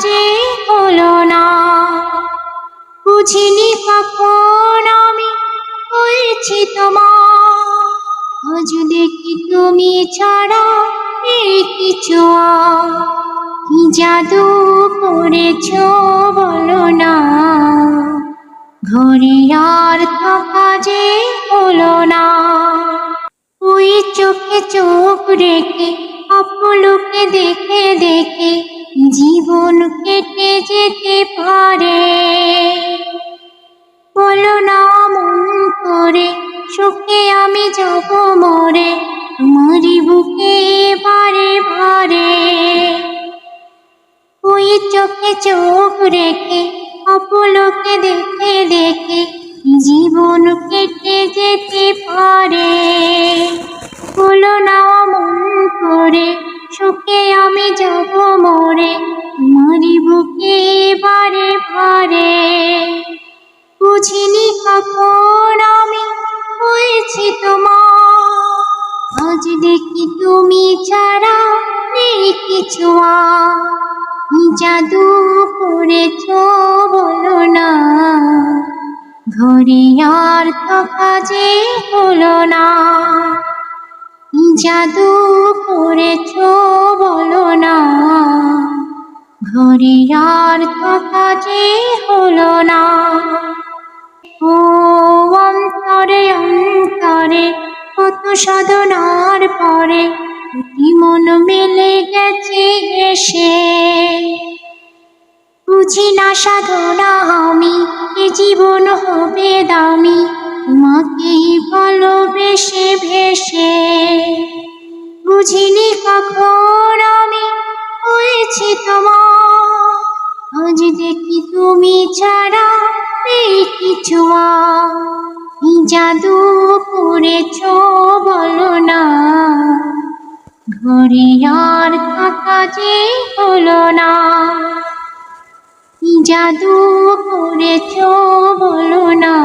যে হলো না। বুঝিনি কখন আমি হয়েছি তোমার আজ দেখি তুমি ছাড়া কিছু। কি জাদু করেছ বলো না। ঘরে আর থাকা যে হলো না। ওই চোখে চোখ রেখে, অপলোকে দেখে দেখে জীবন কেটে যেতে পারে। বলো না মন করে, সুখে আমি যাব মরে তোমারই বুকে বারে বারে। ওই চোখে চোখ রেখে, অপলোকে দেখে দেখে, জীবন কেটে যেতে পারে। বলো না মন বারে বুঝিনি কখন আমি হয়েছি তোমার আজ দেখি তুমি ছাড়া নেই কিছু জাদু করেছ বলো না। ঘরে আর থাকা যে হলো না। জাদু করেছ আর থাকা যে হলো না। ও অন্তরে অন্তরে, কত সাধনার পরে দুটি মন মেলে গেছে এসে। বুঝি না সাধনা আমি, এ জীবন হবে দামি, তোমাকেই ভালোবেসে ভেসে। বুঝিনি কখন আমি হয়েছি তোমার ছাড়া নেই কিছু জাদু করেছ বলো না। ঘরে আর থাকা যে হলো না। জাদু করেছ বলো না।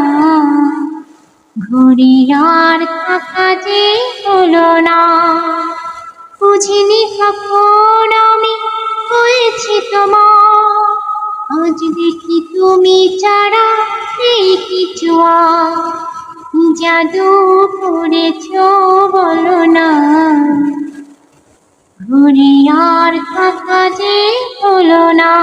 ঘরে আর থাকা যে হলো না। বুঝিনি কখন আর। জাদু করেছ বলো না ঘুরিয়ার থাকা যে হলো না